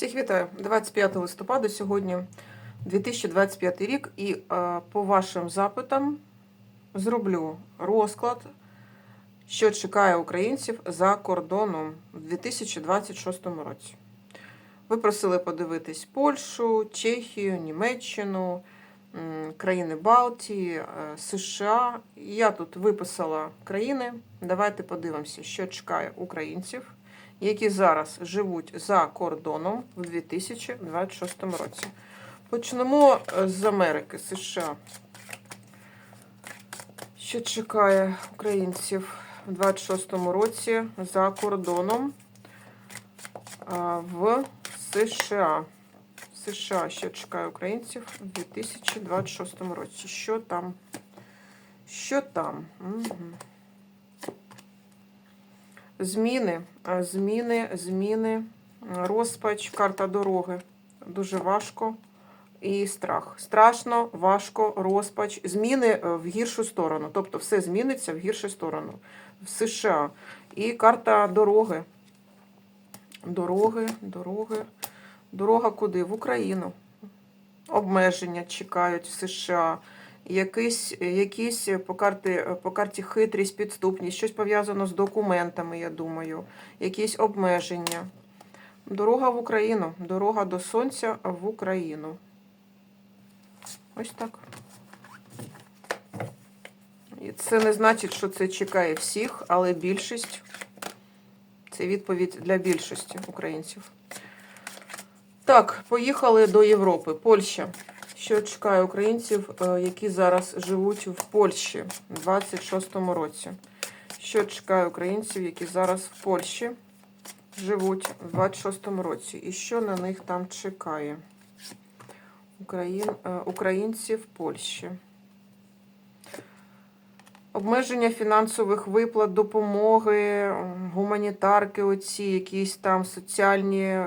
Всіх вітаю. 25 листопада сьогодні 2025 рік, і е, по вашим запитам зроблю розклад, що чекає українців за кордоном в 2026 році. Ви просили подивитись Польщу, Чехію, Німеччину, країни Балтії, е, США. Я тут виписала країни. Давайте подивимося, що чекає українців які зараз живуть за кордоном в 2026 році. Почнемо е, з Америки, США. Що чекає українців в 26 році за кордоном в США? США, що чекає українців в 2026 році. Що там? Що там? Угу. Зміни, зміни, зміни, розпач, карта дороги. Дуже важко і страх. Страшно, важко, розпач, зміни е, в гіршу сторону. Тобто все зміниться в гіршу сторону в США. І карта дороги. Дороги, дороги. Дорога куди? В Україну. Обмеження чекають в США якісь, якісь по, карті, по карті хитрість, підступність, щось пов'язано з документами, я думаю, якісь обмеження. Дорога в Україну, дорога до сонця в Україну. Ось так. І це не значить, що це чекає всіх, але більшість це відповідь для більшості українців. Так, поїхали до Європи. Польща. Що чекає українців, е, які зараз живуть в Польщі у 26-му році? Що чекає українців, які зараз в Польщі живуть у 26-му році? І що на них там чекає? Україн, е, Українці в Польщі. Обмеження фінансових виплат, допомоги, гуманітарки, оці, якісь там соціальні е,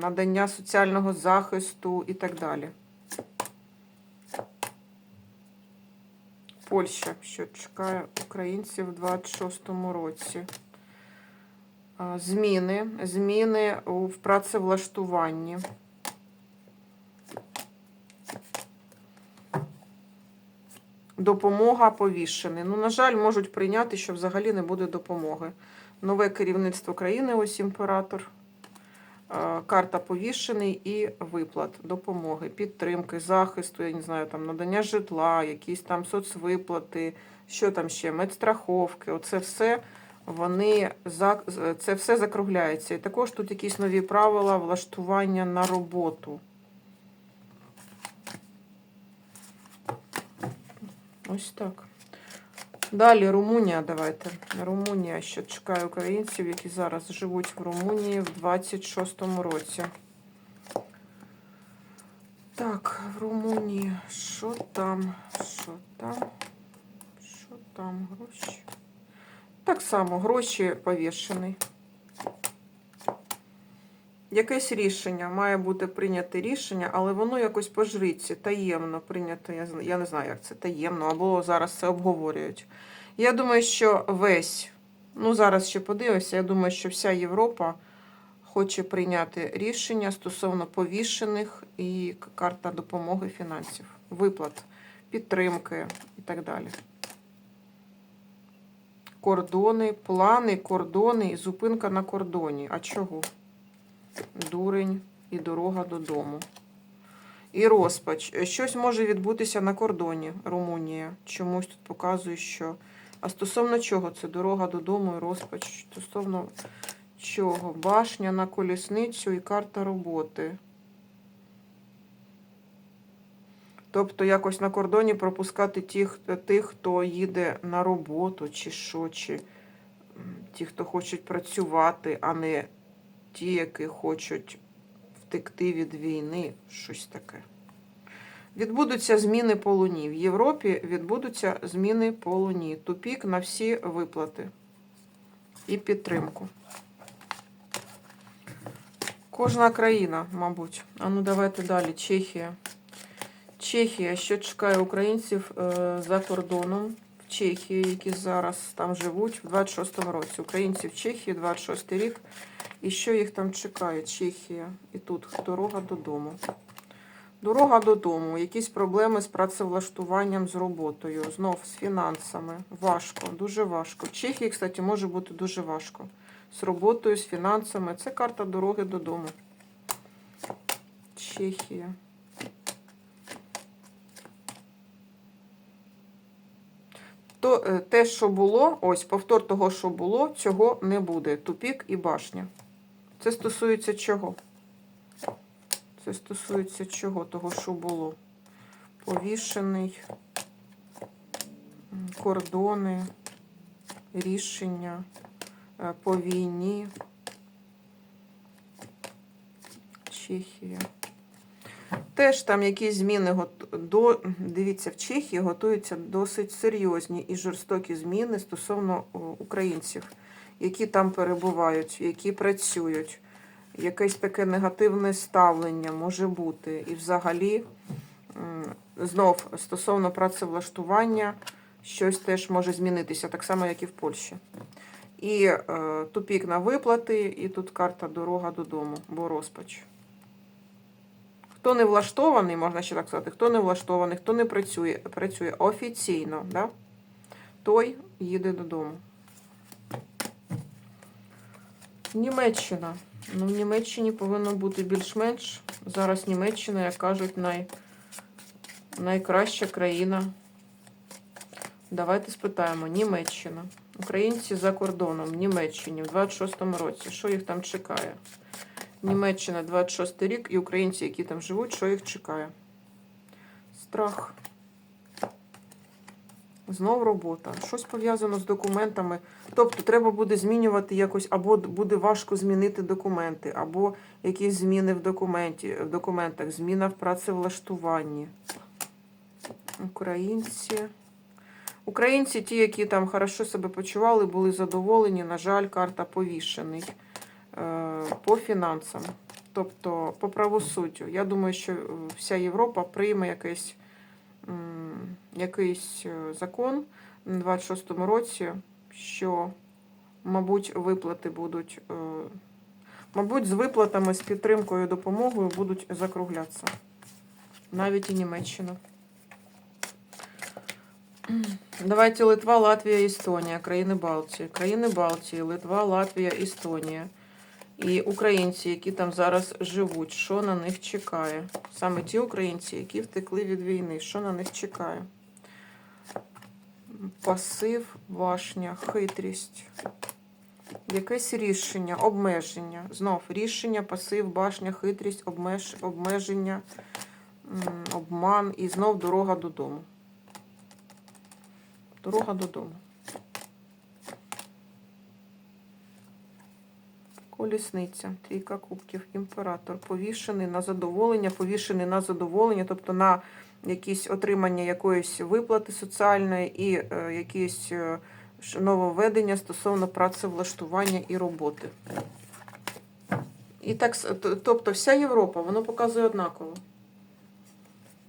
надання соціального захисту і так далі. Польща, що чекає українців в 26-му році. Зміни, зміни в працевлаштуванні. Допомога повішений. Ну, на жаль, можуть прийняти, що взагалі не буде допомоги. Нове керівництво країни, ось імператор. Е, Карта повішений і виплат, допомоги, підтримки, захисту, я не знаю, там надання житла, якісь там соцвиплати, що там ще, медстраховки. Оце все вони це все закругляється. І також тут якісь нові правила влаштування на роботу. Ось так. Далі Румунія, давайте. Румунія, що чекає українців, які зараз живуть в Румунії в 26-му році. Так, в Румунії. Що там? Що там? Що там? Гроші. Так само, гроші повішений. Якесь рішення, має бути прийняте рішення, але воно якось по жриці, таємно прийнято. Я, я не знаю, як це таємно, або зараз це обговорюють. Я думаю, що весь, ну зараз ще подивимося, я думаю, що вся Європа хоче прийняти рішення стосовно повішених і карта допомоги фінансів, виплат, підтримки і так далі. Кордони, плани, кордони і зупинка на кордоні. А чого? Дурень і дорога додому. І розпач. Щось може відбутися на кордоні Румунія. Чомусь тут показує, що. А стосовно чого? Це дорога додому і розпач. Стосовно чого? Башня на колісницю і карта роботи. Тобто якось на кордоні пропускати тих, тих, хто їде на роботу, чи що, чи ті, хто хочуть працювати, а не ті, які хочуть втекти від війни, щось таке. Відбудуться зміни по луні. В Європі відбудуться зміни по луні. Тупік на всі виплати і підтримку. Кожна країна, мабуть. А ну давайте далі. Чехія. Чехія, що чекає українців е, за кордоном Чехії, які зараз там живуть в 26-му році. Українці в Чехії, 26-й рік. І що їх там чекає? Чехія. І тут дорога додому. Дорога додому, якісь проблеми з працевлаштуванням, з роботою, знов з фінансами. Важко, дуже важко. В Чехії, кстати, може бути дуже важко. З роботою, з фінансами. Це карта дороги додому. Чехія. То е, те, що було, ось повтор того, що було, цього не буде. Тупік і башня. Це стосується чого? Це стосується чого? Того, що було. Повішений, кордони, рішення е, по війні. Чехія. Теж там якісь зміни до дивіться, в Чехії готуються досить серйозні і жорстокі зміни стосовно українців, які там перебувають, які працюють. Якесь таке негативне ставлення може бути. І взагалі, знов стосовно працевлаштування, щось теж може змінитися, так само, як і в Польщі. І е, тупік на виплати, і тут карта дорога додому, бо розпач. Хто не влаштований, можна ще так сказати, хто не влаштований, хто не працює, працює офіційно, да? той їде додому. Німеччина. Ну, в Німеччині повинно бути більш-менш. Зараз Німеччина, як кажуть, най... найкраща країна. Давайте спитаємо. Німеччина. Українці за кордоном в Німеччині в 26-му році. Що їх там чекає? Німеччина 26 рік і українці, які там живуть, що їх чекає? Страх. Знов робота. Щось пов'язано з документами. Тобто треба буде змінювати якось, або буде важко змінити документи, або якісь зміни в документі, в документах, зміна в працевлаштуванні. Українці. Українці, ті, які там хорошо себе почували, були задоволені. На жаль, карта повішений по фінансам, тобто по правосуддю. Я думаю, що е, вся Європа прийме якийсь, якийсь е, закон на 26-му році, що, мабуть, виплати будуть, е, мабуть, з виплатами, з підтримкою, допомогою будуть закруглятися. Навіть і Німеччина. Давайте Литва, Латвія, Естонія, країни Балтії. Країни Балтії, Литва, Латвія, Естонія. І українці, які там зараз живуть, що на них чекає? Саме ті українці, які втекли від війни, що на них чекає? Пасив, башня, хитрість. Якесь рішення, обмеження. Знов рішення, пасив, башня, хитрість, обмеж, обмеження, обман і знов дорога додому. Дорога додому. Колісниця, трійка кубків, імператор, повішений на задоволення, повішений на задоволення, тобто на якісь отримання якоїсь виплати соціальної і е, якісь е, нововведення стосовно працевлаштування і роботи. І так, тобто вся Європа, воно показує однаково.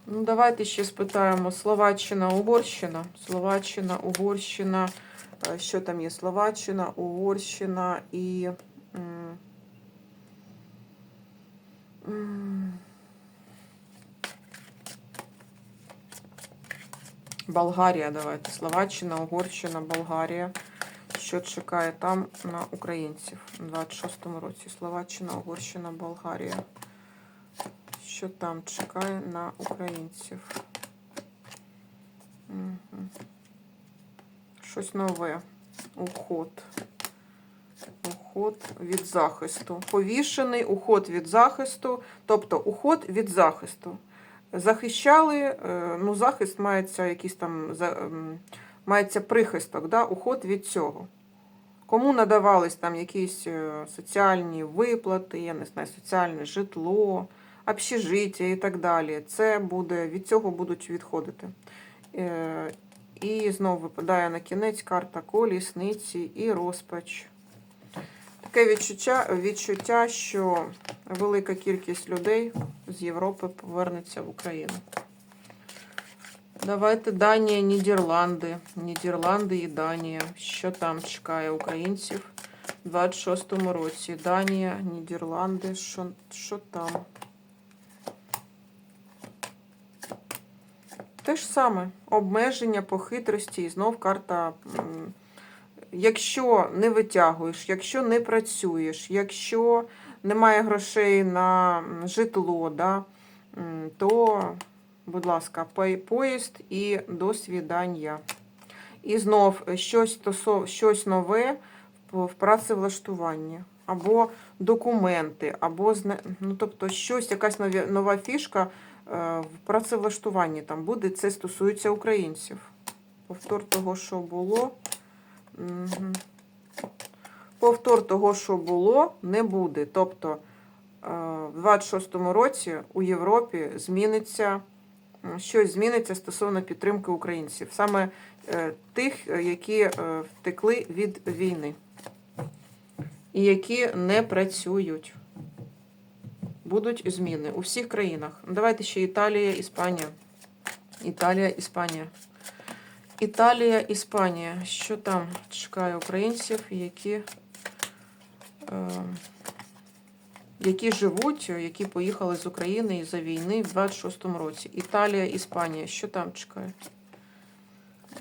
Ну, давайте ще спитаємо Словаччина, Угорщина. Словаччина, Угорщина. Е, Що там є? Словаччина, Угорщина і. Болгарія, давайте. Словаччина, Угорщина, Болгарія. Що чекає там на українців у 26-му році? Словаччина, Угорщина, Болгарія. Що там чекає на українців? Мгм. Щось нове. Уход. Уход від захисту. Повішений уход від захисту, тобто уход від захисту. Захищали, е, ну, захист мається якийсь там ем, мається прихисток, да? уход від цього. Кому надавались там якісь е, соціальні виплати, я не знаю, соціальне житло, общежиття і так далі. Це буде, від цього будуть відходити. Е, І знову випадає на кінець карта колісниці і розпач. Таке відчуття, відчуття, що велика кількість людей з Європи повернеться в Україну. Давайте Данія, Нідерланди. Нідерланди і Данія. Що там чекає українців в 26-му році. Данія, Нідерланди, що, що там? Те ж саме. Обмеження по хитрості і знов карта. Якщо не витягуєш, якщо не працюєш, якщо немає грошей на житло, да, то, будь ласка, поїзд і до свідання. І знов щось, щось нове в працевлаштуванні, або документи, або ну, тобто щось, якась нова фішка е, в працевлаштуванні там буде. Це стосується українців. Повтор того, що було. Повтор того, що було, не буде. Тобто е, в 26-му році у Європі зміниться щось зміниться стосовно підтримки українців, саме е, тих, е, які втекли від війни і які не працюють. Будуть зміни у всіх країнах. Давайте ще Італія, Іспанія. Італія, Іспанія. Італія, Іспанія. Що там чекає українців, які, е, які живуть, які поїхали з України із-за війни в 26-му році. Італія, Іспанія. Що там чекає?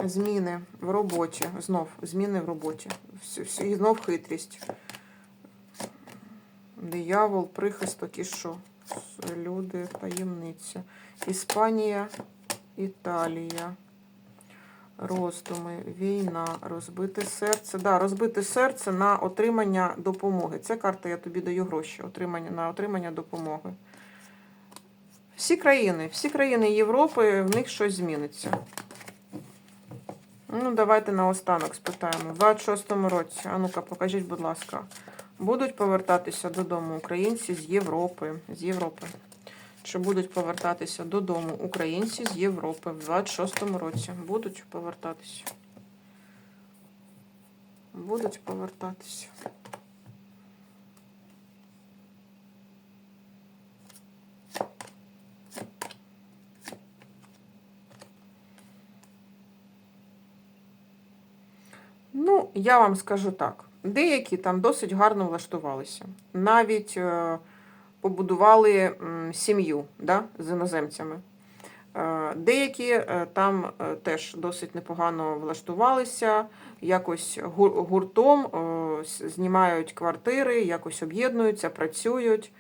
Зміни в роботі. Знов зміни в роботі. І знов хитрість. Диявол, прихисток і що? Люди, таємниця. Іспанія, Італія. Роздуми, війна, розбите серце. Да, розбите серце на отримання допомоги. Це карта, я тобі даю гроші отримання, на отримання допомоги. Всі країни, всі країни Європи, в них щось зміниться. Ну, давайте наостанок спитаємо. В 26-му році, а ну-ка, покажіть, будь ласка, будуть повертатися додому українці з Європи. З Європи. Чи будуть повертатися додому українці з Європи в 26-му році? Будуть повертатися. Будуть повертатися. Ну, я вам скажу так. Деякі там досить гарно влаштувалися. Навіть е, побудували сім'ю да, з іноземцями. Е, Деякі е, там е, теж досить непогано влаштувалися, якось гуртом знімають квартири, якось об'єднуються, працюють,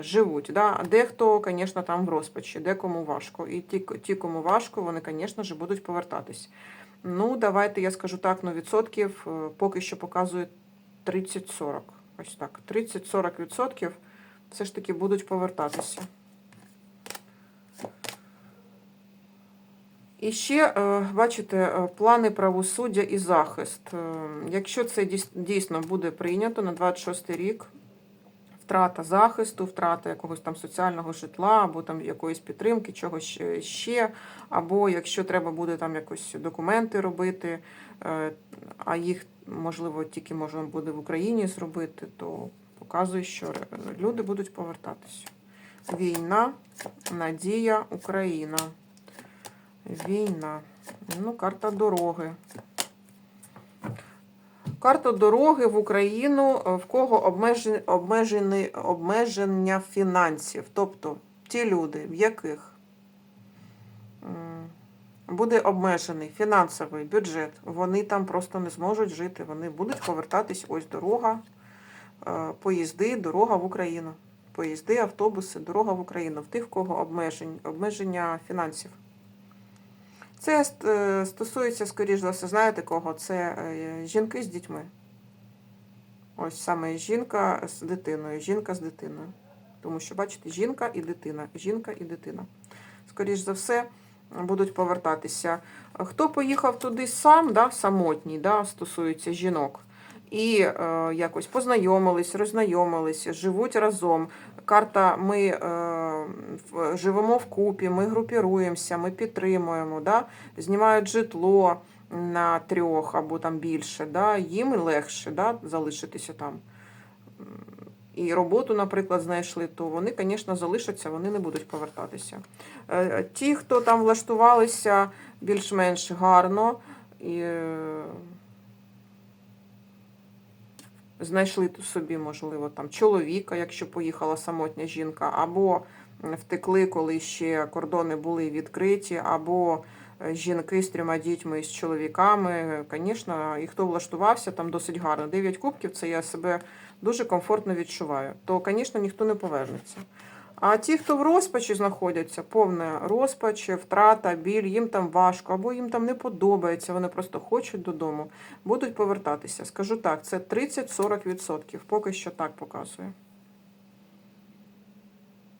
живуть. Да? Дехто, звісно, там в розпачі, декому важко. І ті, ті, кому важко, вони, звісно ж, будуть повертатись. Ну, давайте я скажу так, ну відсотків поки що показує 30-40. Ось так. 30-40 відсотків все ж таки будуть повертатися. І ще, е, бачите, е, плани правосуддя і захист. Е, Якщо це дійсно буде прийнято на 26 рік, втрата захисту, втрата якогось там соціального житла, або там якоїсь підтримки, чогось ще- або якщо треба буде там якось документи робити, а їх, можливо, тільки можна буде в Україні зробити, то показує, що люди будуть повертатися. Війна, надія, Україна. Війна. Ну, карта дороги. Карта дороги в Україну, е, в кого обмежені, обмежені, обмеження фінансів. Тобто ті люди, в яких буде обмежений фінансовий бюджет, вони там просто не зможуть жити. Вони будуть повертатись, ось дорога, е, поїзди, дорога в Україну. Поїзди, автобуси, дорога в Україну. В тих, в кого обмежень, обмеження фінансів. Це е, стосується, скоріш за все, знаєте кого? Це е, жінки з дітьми. Ось саме жінка з дитиною, жінка з дитиною. Тому що, бачите, жінка і дитина, жінка і дитина. Скоріш за все, будуть повертатися. Хто поїхав туди сам, да, самотній, да, стосується жінок, і е, якось познайомились, роззнайомились, живуть разом. Карта ми е, живемо вкупі, ми групіруємося, ми підтримуємо, да, знімають житло на трьох або там більше, да, їм легше да, залишитися там. І роботу, наприклад, знайшли, то вони, звісно, залишаться, вони не будуть повертатися. Е, Ті, хто там влаштувалися більш-менш гарно, і, знайшли тут собі, можливо, там чоловіка, якщо поїхала самотня жінка, або втекли, коли ще кордони були відкриті, або е, жінки з трьома дітьми з чоловіками. Звісно, і хто влаштувався, там досить гарно. Дев'ять кубків це я себе дуже комфортно відчуваю. То, звісно, ніхто не повернеться. А ті, хто в розпачі знаходяться, повна розпач, втрата, біль, їм там важко, або їм там не подобається, вони просто хочуть додому, будуть повертатися. Скажу так, це 30-40%. Поки що так показує.